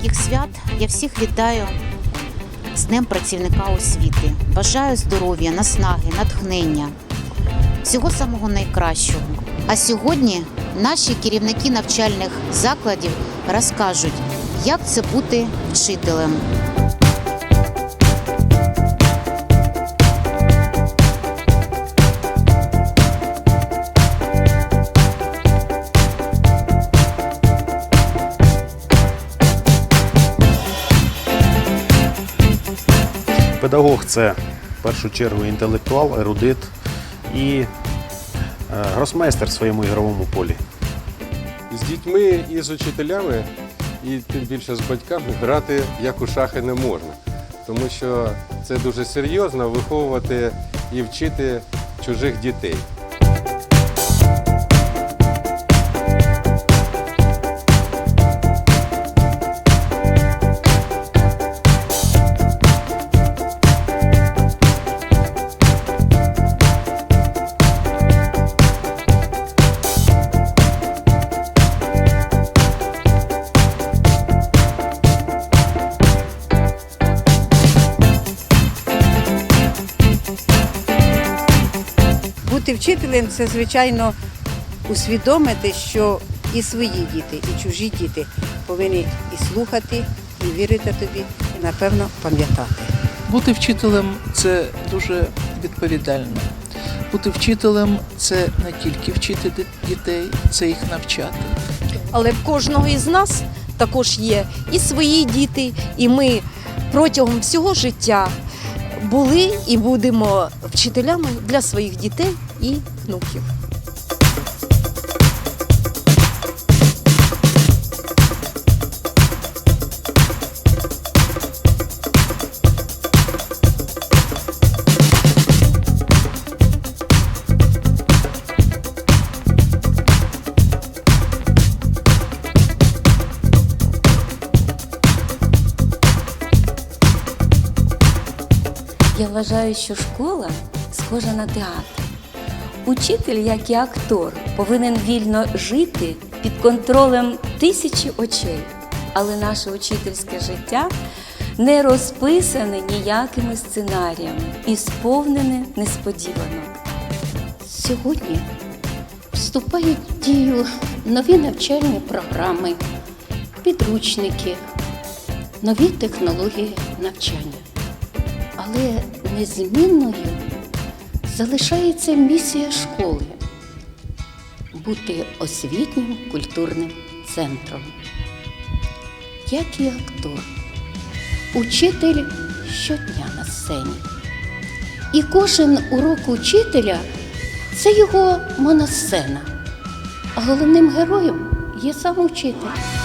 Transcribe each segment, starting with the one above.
таких свят я всіх вітаю з Днем працівника освіти. Бажаю здоров'я, наснаги, натхнення, всього самого найкращого. А сьогодні наші керівники навчальних закладів розкажуть, як це бути вчителем. Педагог це в першу чергу інтелектуал, ерудит і е, гросмейстер в своєму ігровому полі. з дітьми і з учителями, і тим більше з батьками грати як у шахи не можна. Тому що це дуже серйозно виховувати і вчити чужих дітей. Вчителем це, звичайно, усвідомити, що і свої діти, і чужі діти повинні і слухати, і вірити тобі, і напевно пам'ятати. Бути вчителем це дуже відповідально. Бути вчителем це не тільки вчити дітей, це їх навчати. але в кожного із нас також є і свої діти, і ми протягом всього життя були і будемо вчителями для своїх дітей і внуків. Я вважаю, що школа схожа на театр. Учитель, як і актор, повинен вільно жити під контролем тисячі очей. Але наше учительське життя не розписане ніякими сценаріями і сповнене несподівано. Сьогодні вступають в дію нові навчальні програми, підручники, нові технології навчання. Але незмінною залишається місія школи бути освітнім культурним центром. Як і актор, учитель щодня на сцені. І кожен урок учителя це його моносцена. А головним героєм є сам учитель.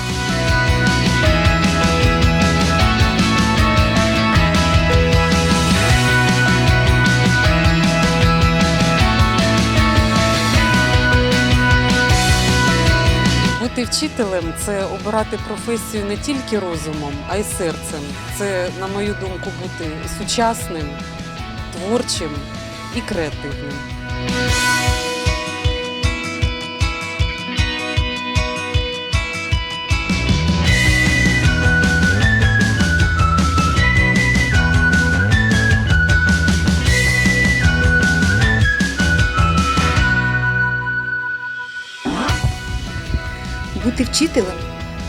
Вчителем це обирати професію не тільки розумом, а й серцем. Це, на мою думку, бути сучасним, творчим і креативним. Вчителем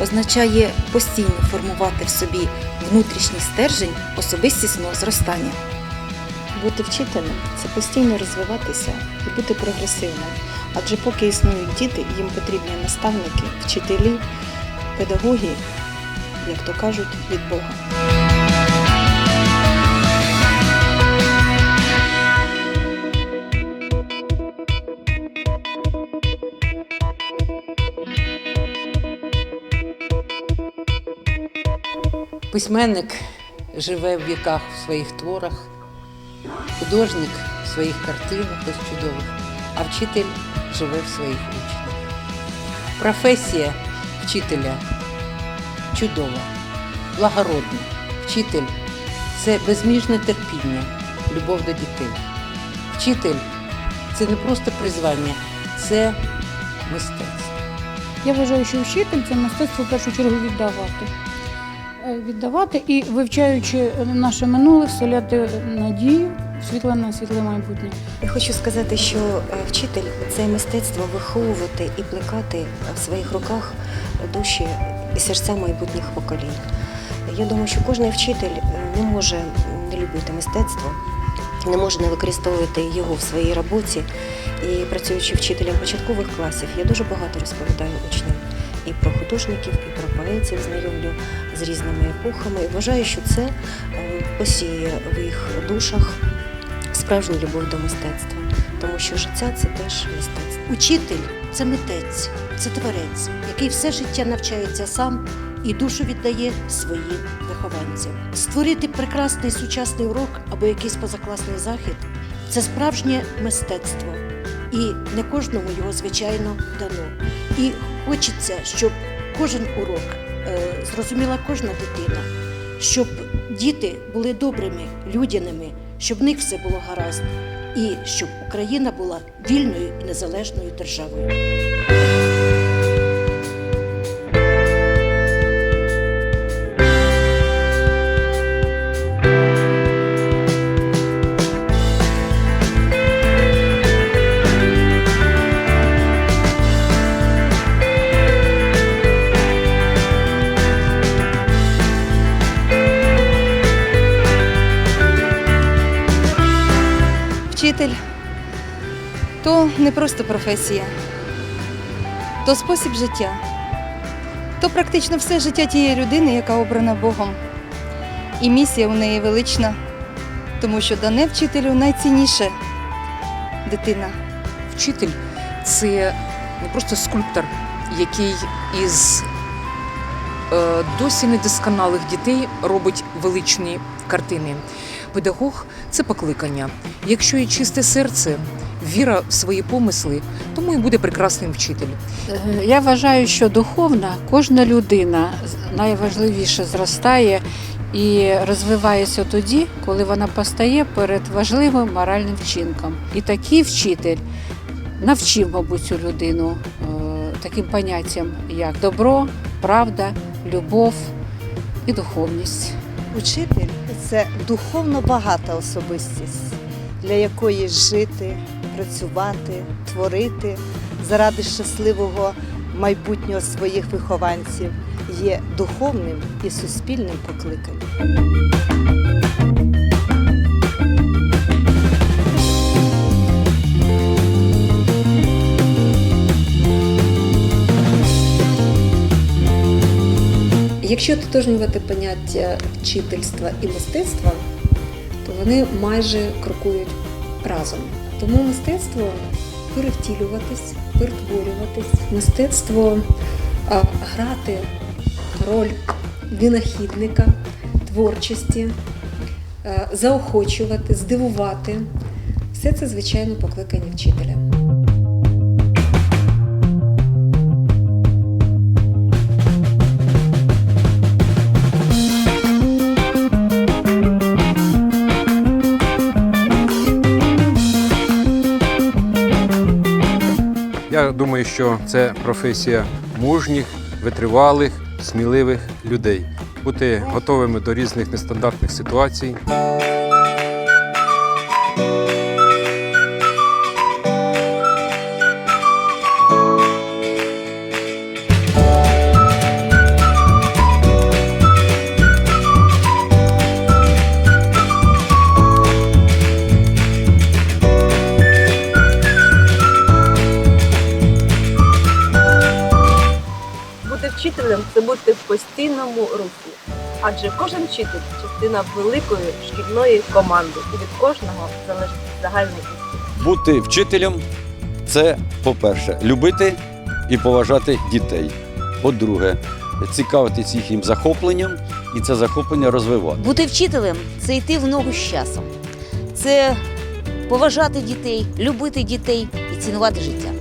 означає постійно формувати в собі внутрішній стержень особистісного зростання. Бути вчителем це постійно розвиватися і бути прогресивним. Адже поки існують діти, їм потрібні наставники, вчителі, педагоги, як то кажуть, від Бога. Письменник живе в віках в своїх творах, художник в своїх картинах ось чудових, а вчитель живе в своїх учнях. Професія вчителя чудова, благородна. Вчитель це безміжне терпіння, любов до дітей. Вчитель це не просто призвання, це мистецтво. Я вважаю, що вчитель це мистецтво в першу чергу віддавати. Е, віддавати і вивчаючи наше минуле, вселяти надію, світле на світле майбутнє. Я хочу сказати, що е, вчитель це мистецтво виховувати і плекати в своїх руках душі і серця майбутніх поколінь. Я думаю, що кожен вчитель е, не може не любити мистецтво, не може не використовувати його в своїй роботі. І працюючи вчителем початкових класів, я дуже багато розповідаю учням і про художників, і про поетів знайомлю з різними епохами. І вважаю, що це е, посіє в їх душах справжню любов до мистецтва, тому що життя це теж мистецтво. Учитель це митець, це творець, який все життя навчається сам і душу віддає своїм вихованцям. Створити прекрасний сучасний урок або якийсь позакласний захід це справжнє мистецтво, і не кожному його звичайно дано. І хочеться, щоб кожен урок е, зрозуміла кожна дитина, щоб діти були добрими, людяними, щоб в них все було гаразд, і щоб Україна була вільною і незалежною державою. То не просто професія, то спосіб життя, то практично все життя тієї людини, яка обрана Богом. І місія у неї велична, тому що дане вчителю найцінніше дитина. Вчитель це не просто скульптор, який із е, досі недосконалих дітей робить величні картини. Педагог це покликання. Якщо є чисте серце, віра в свої помисли, тому і буде прекрасним вчитель. Е, Я вважаю, що духовна кожна людина найважливіше зростає і розвивається тоді, коли вона постає перед важливим моральним вчинком. І такий вчитель навчив, мабуть, цю людину е, таким поняттям, як добро, правда, любов і духовність. Учитель це духовно багата особистість, для якої жити, працювати, творити заради щасливого майбутнього своїх вихованців є духовним і суспільним покликанням. Якщо тотожнювати поняття вчительства і мистецтва, то вони майже крокують разом. Тому мистецтво перевтілюватись, перетворюватись, мистецтво а, грати роль винахідника, творчості, а, заохочувати, здивувати. Все це, звичайно, покликання вчителя. Я думаю, що це професія мужніх, витривалих, сміливих людей. Бути готовими до різних нестандартних ситуацій. Бути в постійному русі. Адже кожен вчитель частина великої шкільної команди, і від кожного залежить загальний успіх. Бути вчителем це, по-перше, любити і поважати дітей. По-друге, цікавитись їхнім захопленням і це захоплення розвивати. Бути вчителем це йти в ногу з часом. Це поважати дітей, любити дітей і цінувати життя.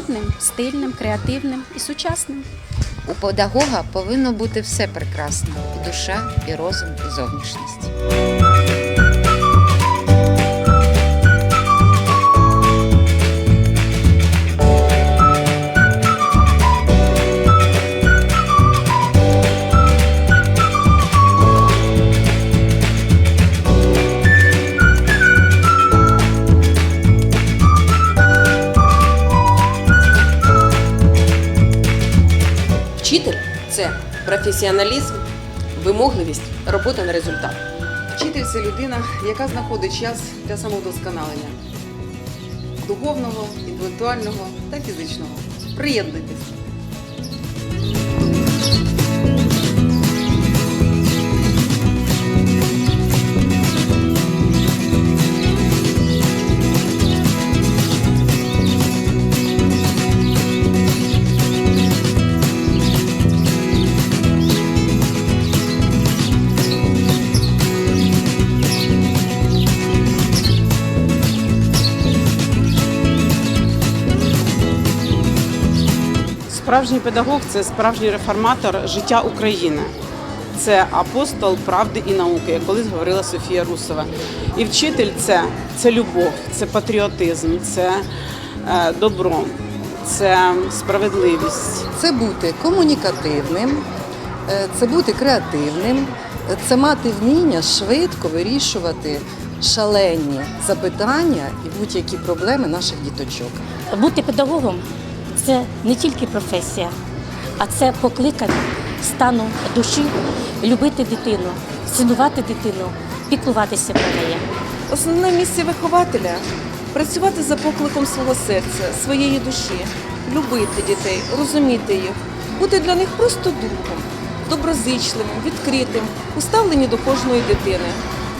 Модним, стильним, креативним і сучасним. У педагога повинно бути все прекрасне: і душа, і розум, і зовнішність. Вчитель це професіоналізм, вимогливість, робота на результат. Вчитель це людина, яка знаходить час для самовдосконалення духовного, інтелектуального та фізичного. Приєднуйтесь! Справжній педагог це справжній реформатор життя України. Це апостол правди і науки, як колись говорила Софія Русова. І вчитель це, це любов, це патріотизм, це е, добро, це справедливість. Це бути комунікативним, е, це бути креативним, е, це мати вміння швидко вирішувати шалені запитання і будь-які проблеми наших діточок. Бути педагогом це не тільки професія, а це покликання стану душі, любити дитину, цінувати дитину, піклуватися про неї. Основне місце вихователя працювати за покликом свого серця, своєї душі, любити дітей, розуміти їх, бути для них просто другом, доброзичливим, відкритим, у ставленні до кожної дитини.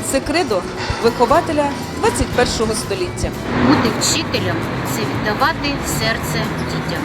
Це кредо вихователя 21 століття. Бути вчителем це віддавати серце дітям.